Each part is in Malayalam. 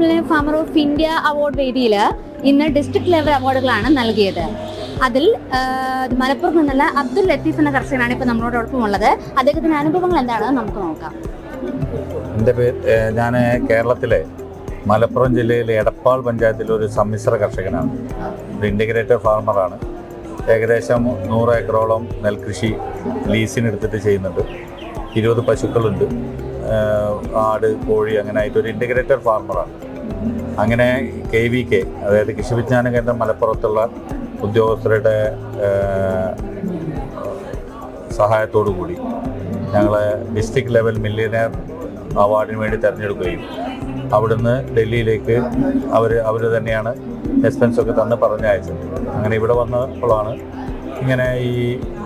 Million farmer of India award വേദിയിൽ ഇന്ന് ഡിസ്ട്രിക്ട് ലെവൽ അവാർഡുകളാണ് നൽകിയത്. അതിൽ മലപ്പുറം നിന്നുള്ള അബ്ദുൽ ലത്തീഫ് എന്ന കർഷകനാണ് ഇപ്പോൾ നമ്മളോടൊപ്പം ഉള്ളത് അദ്ദേഹത്തിന്റെ അനുഭവങ്ങൾ എന്താണെന്ന് നമുക്ക് നോക്കാം. എന്റെ പേര് ഞാൻ കേരളത്തിലെ മലപ്പുറം ജില്ലയിലെ എടപ്പാൾ പഞ്ചായത്തിലെ ഒരു സമ്മിശ്ര കർഷകനാണ്. ഒരു ഫാർമറാണ് ഏകദേശം നൂറ് ഏക്കറോളം നെൽകൃഷി ലീസിനെടുത്തിട്ട് ചെയ്യുന്നുണ്ട്. ഇരുപത് പശുക്കളുണ്ട്. ആട് കോഴി അങ്ങനെ ആയിട്ട് ഒരു ഇന്റഗ്രേറ്റഡ് ഫാർമറാണ് അങ്ങനെ കെ വി കെ അതായത് കൃഷി വിജ്ഞാന കേന്ദ്രം മലപ്പുറത്തുള്ള ഉദ്യോഗസ്ഥരുടെ സഹായത്തോടു കൂടി ഞങ്ങൾ ഡിസ്ട്രിക്ട് ലെവൽ മില്ലിയനർ അവാർഡിന് വേണ്ടി തിരഞ്ഞെടുക്കുകയും അവിടുന്ന് ഡൽഹിയിലേക്ക് അവർ അവർ തന്നെയാണ് എക്സ്പെൻസൊക്കെ തന്ന് പറഞ്ഞയച്ചത്. അങ്ങനെ ഇവിടെ വന്നപ്പോഴാണ് ഇങ്ങനെ ഈ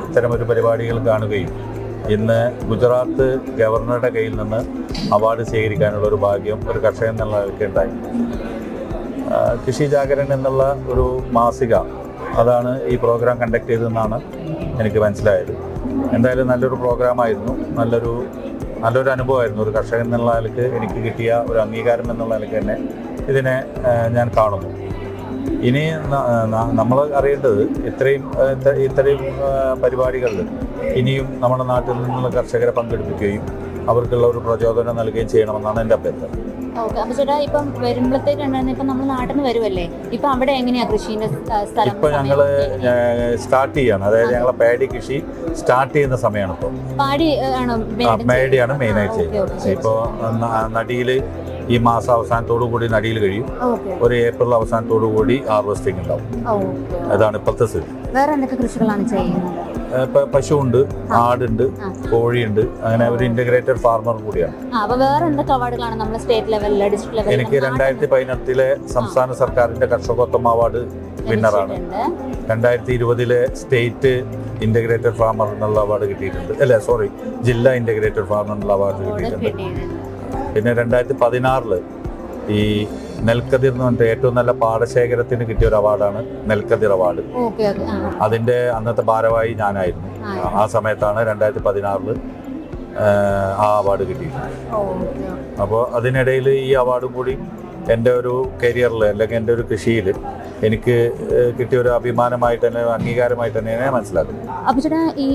ഇത്തരമൊരു പരിപാടികൾ കാണുകയും ഇന്ന് ഗുജറാത്ത് ഗവർണറുടെ കയ്യിൽ നിന്ന് അവാർഡ് സ്വീകരിക്കാനുള്ള ഒരു ഭാഗ്യം ഒരു കർഷകൻ എന്നുള്ള ഉണ്ടായി. കൃഷി ജാഗരൻ എന്നുള്ള ഒരു മാസിക അതാണ് ഈ പ്രോഗ്രാം കണ്ടക്ട് ചെയ്തതെന്നാണ് എനിക്ക് മനസ്സിലായത്. എന്തായാലും നല്ലൊരു പ്രോഗ്രാമായിരുന്നു. നല്ലൊരു നല്ലൊരു അനുഭവമായിരുന്നു. ഒരു കർഷകൻ എന്നുള്ള നിലയ്ക്ക് എനിക്ക് കിട്ടിയ ഒരു അംഗീകാരം എന്നുള്ള നിലയ്ക്ക് തന്നെ ഇതിനെ ഞാൻ കാണുന്നു. ഇനി നമ്മൾ അറിയേണ്ടത് ഇത്രയും ഇത്രയും പരിപാടികളിൽ ഇനിയും നമ്മുടെ നാട്ടിൽ നിന്നുള്ള കർഷകരെ പങ്കെടുപ്പിക്കുകയും അവർക്കുള്ള ഒരു പ്രചോദനം നൽകുകയും ചെയ്യണമെന്നാണ് എന്റെ അഭ്യർത്ഥന. ഓക്കെ അപ്പൊ ചേട്ടാ ഇപ്പം വരുമ്പോഴത്തേക്കാണ് ഇപ്പം നമ്മൾ നാട്ടിൽ നിന്ന് വരുമല്ലേ ഇപ്പൊ അവിടെ എങ്ങനെയാ കൃഷിന്റെ സ്ഥ- സ്ഥലം? ഇപ്പൊ ഞങ്ങൾ സ്റ്റാർട്ട് ചെയ്യാണ്. അതായത് ഞങ്ങളെ പേടി കൃഷി സ്റ്റാർട്ട് ചെയ്യുന്ന സമയമാണ് ഇപ്പൊ. പാടി ഏഹ്, ആണോ? മേടിയാണ് മെയിനായിട്ട് ആ, okay, okay, ചെയ്യുന്നത്. ശരി, ഇപ്പോൾ നടിയിൽ ഈ മാസം അവസാനത്തോടു കൂടി നടിയിൽ കഴിയും. ഒരു ഏപ്രിൽ അവസാനത്തോടു കൂടി ഹാർവെസ്റ്റിംഗ് ഉണ്ടാവും. അതാണ് ഇപ്പോഴത്തെ സ്ഥിതി. വേറെ എന്തൊക്കെ കൃഷികളാണ് ചെയ്യുന്നത്? പശുവുണ്ട് ആടുണ്ട്. കോഴിയുണ്ട്. അങ്ങനെ ഒരു ഇന്റഗ്രേറ്റഡ് ഫാർമർ കൂടിയാണ്. ആ അപ്പൊ വേറെ എന്തൊക്കെ അവാർഡുകളാണ് നമ്മുടെ സ്റ്റേറ്റ് ലെവലിൽ ഡിസ്ട്രിക്ട് ലെവലിൽ എനിക്ക് രണ്ടായിരത്തി പതിനെട്ടിലെ സംസ്ഥാന സർക്കാരിന്റെ കർഷകോത്തമ അവാർഡ് വിന്നറാണ്. രണ്ടായിരത്തി ഇരുപതിലെ സ്റ്റേറ്റ് ഇന്റഗ്രേറ്റഡ് ഫാർമർ എന്നുള്ള അവാർഡ് കിട്ടിയിട്ടുണ്ട്. അല്ല സോറി ജില്ലാ ഇന്റഗ്രേറ്റഡ് ഫാർമർ എന്നുള്ള അവാർഡ് കിട്ടിയിട്ടുണ്ട്. പിന്നെ രണ്ടായിരത്തി പതിനാറിൽ ഈ നെൽക്കതിർ എന്ന് പറഞ്ഞിട്ട് ഏറ്റവും നല്ല പാടശേഖരത്തിന് കിട്ടിയ ഒരു അവാർഡാണ് നെൽക്കതിർ അവാർഡ്. അതിന്റെ അന്നത്തെ ഭാരവാഹി ഞാനായിരുന്നു. ആ. സമയത്താണ് രണ്ടായിരത്തി പതിനാറിൽ ആ അവാർഡ് കിട്ടിയിട്ടുള്ളത് ഓക്കെ. അപ്പോൾ അതിനിടയിൽ ഈ അവാർഡും കൂടി എന്റെ ഒരു കരിയറിൽ അല്ലെങ്കിൽ എന്റെ ഒരു കൃഷിയിൽ എനിക്ക് കിട്ടിയ ഒരു അഭിമാനമായിട്ട് തന്നെ അംഗീകാരമായിട്ട് തന്നെ ഞാൻ മനസ്സിലാക്കുന്നു. അപ്പൊ ചേട്ടാ ഈ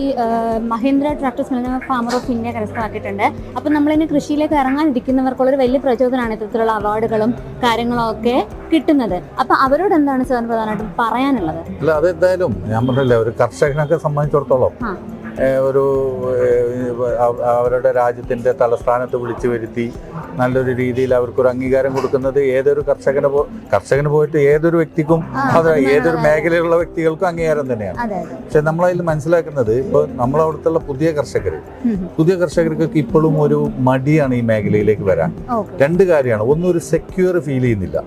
Mahindra tractors farmer of India കരസ്ഥമാക്കിയിട്ടുണ്ട്. അപ്പൊ നമ്മളിനി കൃഷിയിലേക്ക് ഇറങ്ങാനിരിക്കുന്നവർക്കുള്ളൊരു വലിയ പ്രചോദനമാണ് ഇത്തരത്തിലുള്ള അവാർഡുകളും കാര്യങ്ങളും ഒക്കെ കിട്ടുന്നത്. അപ്പൊ അവരോട് എന്താണ് സാറിന് പ്രധാനമായിട്ടും പറയാനുള്ളത്? അല്ല അതെന്തായാലും ഞാൻ പറഞ്ഞില്ല ഒരു കർഷകനൊക്കെ സംബന്ധിച്ചിടത്തോളം ഒരു അവരുടെ രാജ്യത്തിന്റെ തലസ്ഥാനത്ത് വിളിച്ചു വരുത്തി നല്ലൊരു രീതിയിൽ അവർക്കൊരു അംഗീകാരം കൊടുക്കുന്നത് ഏതൊരു കർഷകന് പോ കർഷകന് പോയിട്ട് ഏതൊരു വ്യക്തിക്കും അത് ഏതൊരു മേഖലയിലുള്ള വ്യക്തികൾക്കും അംഗീകാരം തന്നെയാണ്. പക്ഷെ നമ്മളതിൽ മനസ്സിലാക്കുന്നത് ഇപ്പോൾ നമ്മളവിടുത്തുള്ള പുതിയ കർഷകർ. പുതിയ കർഷകർക്കൊക്കെ ഇപ്പോഴും ഒരു മടിയാണ് ഈ മേഖലയിലേക്ക് വരാൻ. രണ്ട് കാര്യമാണ്. ഒന്നും ഒരു സെക്യൂർ ഫീൽ ചെയ്യുന്നില്ല.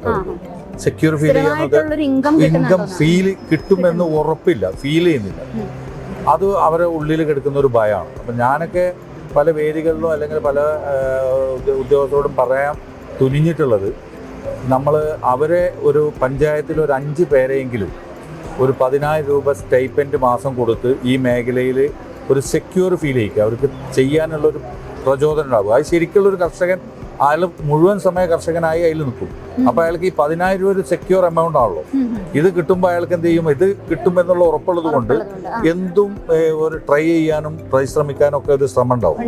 സെക്യൂർ ഫീൽ ചെയ്യുന്നത് ഇൻകം ഫീൽ കിട്ടുമെന്ന് ഉറപ്പില്ല ഫീൽ ചെയ്യുന്നില്ല. അത് അവരെ ഉള്ളിൽ കിടക്കുന്ന ഒരു ഭയമാണ്. അപ്പം ഞാനൊക്കെ പല വേദികളിലും അല്ലെങ്കിൽ പല ഉദ്യോഗസ്ഥരോടും പറയാൻ തുനിഞ്ഞിട്ടുള്ളത് നമ്മൾ അവരെ ഒരു പഞ്ചായത്തിൽ ഒരു അഞ്ച് പേരെയെങ്കിലും ഒരു പതിനായിരം രൂപ സ്റ്റൈപ്പന്റ് മാസം കൊടുത്ത് ഈ മേഖലയിൽ ഒരു സെക്യൂർ ഫീൽ ചെയ്യിക്കുക. അവർക്ക് ചെയ്യാനുള്ള ഒരു പ്രചോദനം ഉണ്ടാകും അത് ശരിക്കുള്ള ഒരു കർഷകൻ അയാൾ മുഴുവൻ സമയ കർഷകനായി അതിൽ നിൽക്കും. അപ്പൊ അയാൾക്ക് ഈ പതിനായിരം രൂപ ഒരു സെക്യൂർ എമൗണ്ട് ആണല്ലോ. ഇത് കിട്ടുമ്പോൾ അയാൾക്ക് എന്ത് ചെയ്യും? ഇത് കിട്ടുമെന്നുള്ള ഉറപ്പുള്ളത് കൊണ്ട് എന്തും ഒരു ട്രൈ ചെയ്യാനും പരിശ്രമിക്കാനും ഒക്കെ ഒരു ശ്രമം ഉണ്ടാവും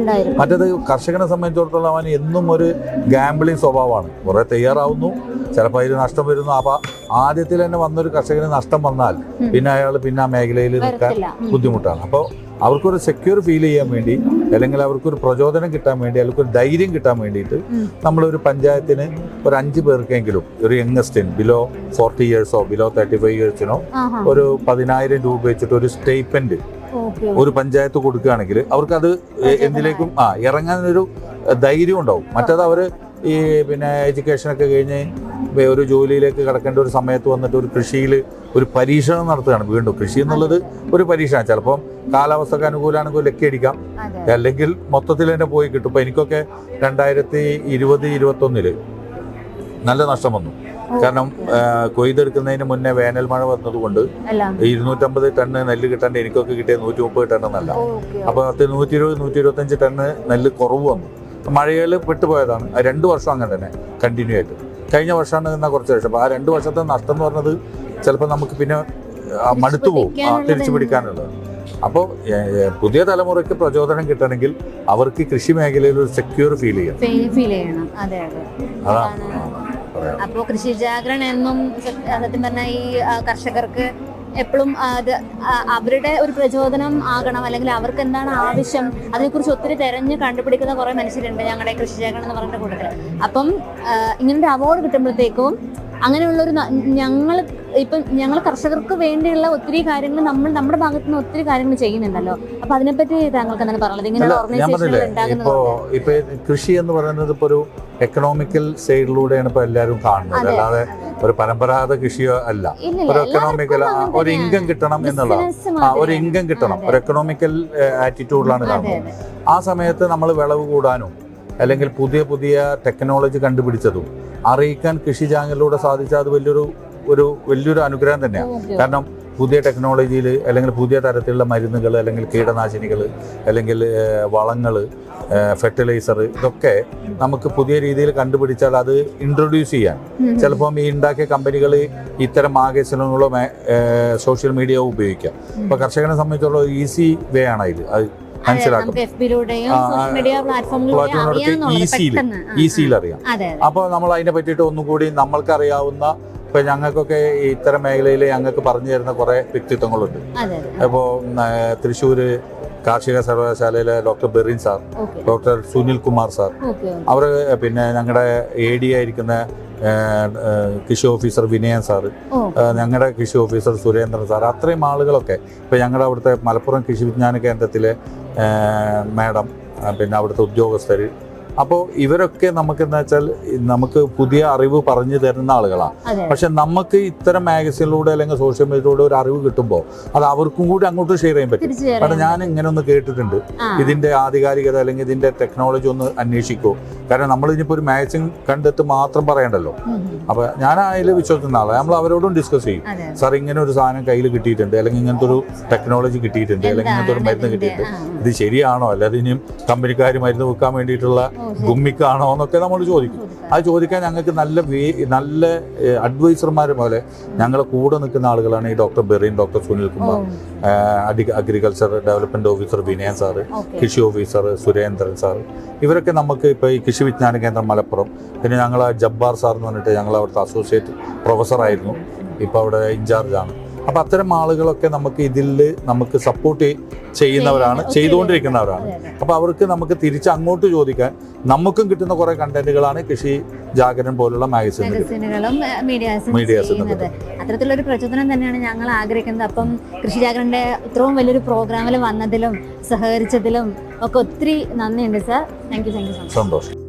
മറ്റേത് കർഷകനെ സംബന്ധിച്ചിടത്തോളം അവൻ എന്നും ഒരു ഗാംബിളിങ് സ്വഭാവമാണ്. കുറെ തയ്യാറാവുന്നു ചിലപ്പോൾ അതിൽ നഷ്ടം വരുന്നു. അപ്പൊ ആദ്യത്തിൽ തന്നെ വന്നൊരു കർഷകന് നഷ്ടം വന്നാൽ പിന്നെ അയാൾ പിന്നെ ആ മേഖലയിൽ നിൽക്കാൻ ബുദ്ധിമുട്ടാണ്. അപ്പോൾ അവർക്കൊരു സെക്യൂർ ഫീൽ ചെയ്യാൻ വേണ്ടി അല്ലെങ്കിൽ അവർക്കൊരു പ്രചോദനം കിട്ടാൻ വേണ്ടി അല്ലെങ്കിൽ ഒരു ധൈര്യം കിട്ടാൻ വേണ്ടിയിട്ട്. നമ്മളൊരു പഞ്ചായത്തിന് ഒരു അഞ്ച് പേർക്കെങ്കിലും ഒരു യങ്ങസ്റ്റിന് ബിലോ ഫോർട്ടി ഇയേഴ്സോ ബിലോ തേർട്ടി ഫൈവ് ഇയേഴ്സിനോ ഒരു പതിനായിരം രൂപ വെച്ചിട്ട് ഒരു സ്റ്റേറ്റ്മെന്റ് ഒരു പഞ്ചായത്ത് കൊടുക്കുകയാണെങ്കിൽ അവർക്കത് എന്തിലേക്കും ആ ഇറങ്ങാനൊരു ധൈര്യം ഉണ്ടാവും. മറ്റത് അവർ ഈ പിന്നെ എഡ്യൂക്കേഷനൊക്കെ കഴിഞ്ഞ് ഒരു ജോലിയിലേക്ക് കിടക്കേണ്ട ഒരു സമയത്ത് വന്നിട്ട് ഒരു കൃഷിയിൽ ഒരു പരീക്ഷണം നടത്തുകയാണ് വീണ്ടും. കൃഷി എന്നുള്ളത് ഒരു പരീക്ഷണം ചിലപ്പം കാലാവസ്ഥക്ക് അനുകൂലമാണെങ്കിൽ ലക്കി അടിക്കാം. അല്ലെങ്കിൽ മൊത്തത്തിൽ തന്നെ പോയി കിട്ടും. ഇപ്പം എനിക്കൊക്കെ രണ്ടായിരത്തി ഇരുപത് ഇരുപത്തൊന്നിൽ നല്ല നഷ്ടം വന്നു. കാരണം കൊയ്തെടുക്കുന്നതിന് മുന്നേ വേനൽ മഴ വന്നതുകൊണ്ട് ഇരുന്നൂറ്റമ്പത് ടണ്ണ് നെല്ല് കിട്ടേണ്ട എനിക്കൊക്കെ കിട്ടിയ നൂറ്റി മുപ്പത് ടണ്ണ് എന്നല്ല അപ്പോൾ പത്ത് നൂറ്റി ഇരുപത് നൂറ്റി ഇരുപത്തഞ്ച് ടണ്ണ് നെല്ല് കുറവ് വന്നു. മഴയിൽ പെട്ടുപോയതാണ്. രണ്ട് വർഷം അങ്ങനെ തന്നെ കണ്ടിന്യൂ ആയിട്ട്. കഴിഞ്ഞ വർഷമാണ് നിന്ന കുറച്ച് വർഷം അപ്പോൾ ആ രണ്ട് വർഷത്തെ നഷ്ടം എന്ന് പറഞ്ഞത് ചിലപ്പോൾ നമുക്ക് പിന്നെ മടുത്തു പോകും തിരിച്ചു പിടിക്കാനുള്ളത്. അപ്പോൾ പുതിയ തലമുറയ്ക്ക് പ്രചോദനം കിട്ടണമെങ്കിൽ അവർക്ക് കൃഷി മേഖലയിൽ ഒരു സെക്യൂർ ഫീൽ ചെയ്യണം. ഫീൽ ചെയ്യണം. അതെ അതെ. അതാണ്. അപ്പോൾ കൃഷി ജാഗരൺ എന്നും സത്യം പറഞ്ഞാൽ ഈ കർഷകർക്ക് എപ്പോഴും അത് അവരുടെ ഒരു പ്രചോദനം ആകണം അല്ലെങ്കിൽ അവർക്ക് എന്താണ് ആവശ്യം അതിനെക്കുറിച്ച് ഒത്തിരി തിരഞ്ഞ് കണ്ടുപിടിക്കുന്ന കുറേ മനുഷ്യരുണ്ട് ഞങ്ങളുടെ കൃഷി ചെയ്യണം എന്ന് പറഞ്ഞ കൂട്ടത്തിൽ അപ്പം ഇങ്ങനെ ഇങ്ങനൊരു അവാർഡ് കിട്ടുമ്പോഴത്തേക്കും അങ്ങനെയുള്ളൊരു ഞങ്ങൾ ഇപ്പം ഞങ്ങൾ കർഷകർക്ക് വേണ്ടിയുള്ള ഒത്തിരി കാര്യങ്ങൾ നമ്മൾ നമ്മുടെ ഭാഗത്തു നിന്ന് ഒത്തിരി കാര്യങ്ങൾ ചെയ്യുന്നുണ്ടല്ലോ. അപ്പൊ അതിനെപ്പറ്റി താങ്കൾക്ക് എന്താണ് പറയുന്നത് ഇങ്ങനെ പറഞ്ഞില്ലേ ഇപ്പോ ഇപ്പൊ കൃഷി എന്ന് പറയുന്നത് ഇപ്പൊ ഒരു എക്കണോമിക്കൽ സൈഡിലൂടെയാണ് ഇപ്പൊ എല്ലാവരും കാണുന്നത്. അല്ലാതെ ഒരു പരമ്പരാഗത കൃഷിയോ അല്ല. ഒരു എക്കണോമിക്കൽ ഒരു. ഇൻകം കിട്ടണം എന്നുള്ള ഒരു. ഇൻകം കിട്ടണം. ഒരു എക്കണോമിക്കൽ ആറ്റിറ്റ്യൂഡിലാണ് കാണുന്നത്. ആ സമയത്ത് നമ്മൾ വിളവ് കൂടാനും അല്ലെങ്കിൽ പുതിയ പുതിയ ടെക്നോളജി കണ്ടുപിടിച്ചതും അറിയിക്കാൻ കൃഷി ചാനലിലൂടെ സാധിച്ച അത് വലിയൊരു ഒരു വലിയൊരു അനുഗ്രഹം തന്നെയാണ് കാരണം പുതിയ ടെക്നോളജിയിൽ അല്ലെങ്കിൽ പുതിയ തരത്തിലുള്ള മരുന്നുകൾ അല്ലെങ്കിൽ കീടനാശിനികൾ അല്ലെങ്കിൽ വളങ്ങൾ ഫെർട്ടിലൈസർ ഇതൊക്കെ നമുക്ക് പുതിയ രീതിയിൽ കണ്ടുപിടിച്ചാൽ അത് ഇൻട്രൊഡ്യൂസ് ചെയ്യാൻ. ചിലപ്പം ഈ ഉണ്ടാക്കിയ കമ്പനികൾ ഇത്തരം മാഗസിനുകളോ സോഷ്യൽ മീഡിയ ഉപയോഗിക്കാം. അപ്പോൾ കർഷകനെ സംബന്ധിച്ചുള്ള ഈസി വേ ആണ് ഇത് അതെ, മനസ്സിലാക്കും ഈസിയിൽ ഈസിയിൽ അറിയാം. അപ്പോൾ നമ്മൾ അതിനെ പറ്റിയിട്ട് ഒന്നുകൂടി നമ്മൾക്കറിയാവുന്ന ഇപ്പൊ ഞങ്ങൾക്കൊക്കെ ഇത്തരം മേഖലയിൽ ഞങ്ങൾക്ക് പറഞ്ഞു തരുന്ന കുറെ വ്യക്തിത്വങ്ങളുണ്ട്. ഇപ്പോൾ തൃശ്ശൂര് കാർഷിക സർവകലാശാലയിലെ doctor Berin sir doctor Sunil Kumar sir. അവർ പിന്നെ ഞങ്ങളുടെ എ ഡി ആയിരിക്കുന്ന കൃഷി ഓഫീസർ വിനയൻ സാർ ഞങ്ങളുടെ കൃഷി ഓഫീസർ സുരേന്ദ്രൻ സാർ അത്രയും ആളുകളൊക്കെ ഇപ്പോൾ ഞങ്ങളുടെ അവിടുത്തെ മലപ്പുറം കൃഷി വിജ്ഞാന കേന്ദ്രത്തിലെ മാഡം പിന്നെ അവിടുത്തെ ഉദ്യോഗസ്ഥർ അപ്പോൾ ഇവരൊക്കെ നമുക്ക് എന്താ വെച്ചാൽ നമുക്ക് പുതിയ അറിവ് പറഞ്ഞു തരുന്ന ആളുകളാണ് പക്ഷെ നമുക്ക് ഇത്തരം മാഗസിനിലൂടെ അല്ലെങ്കിൽ സോഷ്യൽ മീഡിയയിലൂടെ ഒരു അറിവ് കിട്ടുമ്പോൾ അത് അവർക്കും കൂടി അങ്ങോട്ട് ഷെയർ ചെയ്യാൻ പറ്റും. കാരണം ഞാൻ ഇങ്ങനെ ഒന്ന് കേട്ടിട്ടുണ്ട്. ഇതിന്റെ ആധികാരികത അല്ലെങ്കിൽ ഇതിന്റെ ടെക്നോളജി ഒന്ന് അന്വേഷിക്കൂ. കാരണം നമ്മൾ ഇനിയിപ്പോൾ ഒരു മാഗസിൻ കണ്ടെത്തി മാത്രം പറയണ്ടല്ലോ. അപ്പൊ ഞാൻ അതിൽ വിശ്വസിക്കുന്ന ആളാണ് നമ്മൾ അവരോടും ഡിസ്കസ് ചെയ്യും. സാർ ഇങ്ങനെ ഒരു സാധനം കയ്യിൽ കിട്ടിയിട്ടുണ്ട് അല്ലെങ്കിൽ ഇങ്ങനത്തെ ഒരു ടെക്നോളജി കിട്ടിയിട്ടുണ്ട് അല്ലെങ്കിൽ ഇങ്ങനത്തെ ഒരു മരുന്ന് കിട്ടിയിട്ടുണ്ട്. ഇത് ശരിയാണോ? അല്ലാതെ ഇനിയും കമ്പനിക്കാർ മരുന്ന് വെക്കാൻ വേണ്ടിയിട്ടുള്ള. ഗുമ്മിക്കാണോ എന്നൊക്കെ നമ്മൾ ചോദിക്കും. അത് ചോദിക്കാൻ ഞങ്ങൾക്ക് നല്ല നല്ല അഡ്വൈസർമാർ പോലെ ഞങ്ങളെ കൂടെ നിൽക്കുന്ന ആളുകളാണ് ഈ doctor Berin doctor Sunil Kumar അഡി agriculture development officer Vinayan sir. കൃഷി ഓഫീസർ സുരേന്ദ്രൻ സാറ് ഇവരൊക്കെ നമുക്ക് ഇപ്പോൾ ഈ കൃഷി വിജ്ഞാന കേന്ദ്രം മലപ്പുറം പിന്നെ ഞങ്ങൾ ജബ്ബാർ സാർ എന്ന് പറഞ്ഞിട്ട് ഞങ്ങൾ അവിടുത്തെ അസോസിയേറ്റ് പ്രൊഫസറായിരുന്നു ഇപ്പോൾ അവിടെ ഇൻചാർജാണ് അപ്പോൾ അത്തരം ആളുകളൊക്കെ നമുക്ക് ഇതിൽ നമുക്ക് സപ്പോർട്ട് ചെയ്യുന്നവരാണ് ചെയ്തുകൊണ്ടിരിക്കുന്നവരാണ്. അപ്പോൾ അവർക്ക് നമുക്ക് തിരിച്ച് അങ്ങോട്ട് ചോദിക്കാൻ നമുക്കും കിട്ടുന്ന കുറേ കണ്ടന്റുകളാണ് കൃഷി ജാഗരൻ പോലുള്ള മാഗസിനുകളും മീഡിയാസിനും അത്തരത്തിലൊരു പ്രചോദനം തന്നെയാണ് ഞങ്ങൾ ആഗ്രഹിക്കുന്നത്. അപ്പം കൃഷി ജാഗരന്റെ ഇത്രയും വലിയൊരു പ്രോഗ്രാമിൽ വന്നതിലും സഹകരിച്ചതിലും ഒക്കെ ഒത്തിരി നന്ദിയുണ്ട് sir thank you thank you സന്തോഷം.